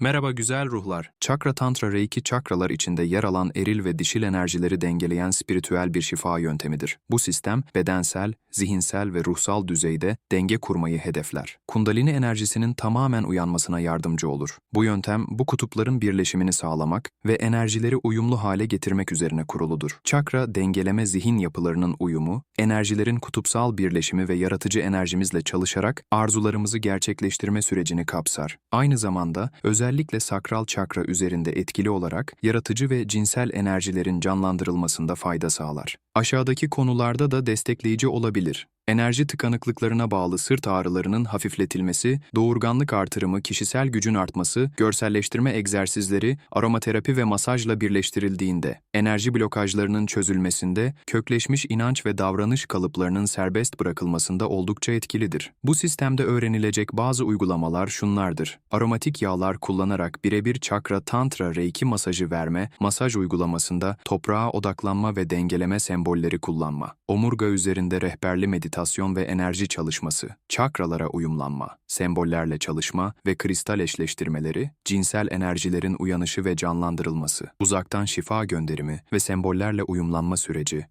Merhaba güzel ruhlar. Çakra Tantra Reiki çakralar içinde yer alan eril ve dişil enerjileri dengeleyen spiritüel bir şifa yöntemidir. Bu sistem bedensel, zihinsel ve ruhsal düzeyde denge kurmayı hedefler. Kundalini enerjisinin tamamen uyanmasına yardımcı olur. Bu yöntem bu kutupların birleşimini sağlamak ve enerjileri uyumlu hale getirmek üzerine kuruludur. Çakra dengeleme zihin yapılarının uyumu, enerjilerin kutupsal birleşimi ve yaratıcı enerjimizle çalışarak arzularımızı gerçekleştirme sürecini kapsar. Aynı zamanda özellikle sakral çakra üzerinde etkili olarak yaratıcı ve cinsel enerjilerin canlandırılmasında fayda sağlar. Aşağıdaki konularda da destekleyici olabilir. Enerji tıkanıklıklarına bağlı sırt ağrılarının hafifletilmesi, doğurganlık artırımı, kişisel gücün artması, görselleştirme egzersizleri, aromaterapi ve masajla birleştirildiğinde, enerji blokajlarının çözülmesinde, kökleşmiş inanç ve davranış kalıplarının serbest bırakılmasında oldukça etkilidir. Bu sistemde öğrenilecek bazı uygulamalar şunlardır. Aromatik yağlar kullanarak birebir çakra tantra reiki masajı verme, masaj uygulamasında toprağa odaklanma ve dengeleme sembolleri kullanma. Omurga üzerinde rehberli meditasyon ve enerji çalışması, çakralara uyumlanma, sembollerle çalışma ve kristal eşleştirmeleri, cinsel enerjilerin uyanışı ve canlandırılması, uzaktan şifa gönderimi ve sembollerle uyumlanma süreci,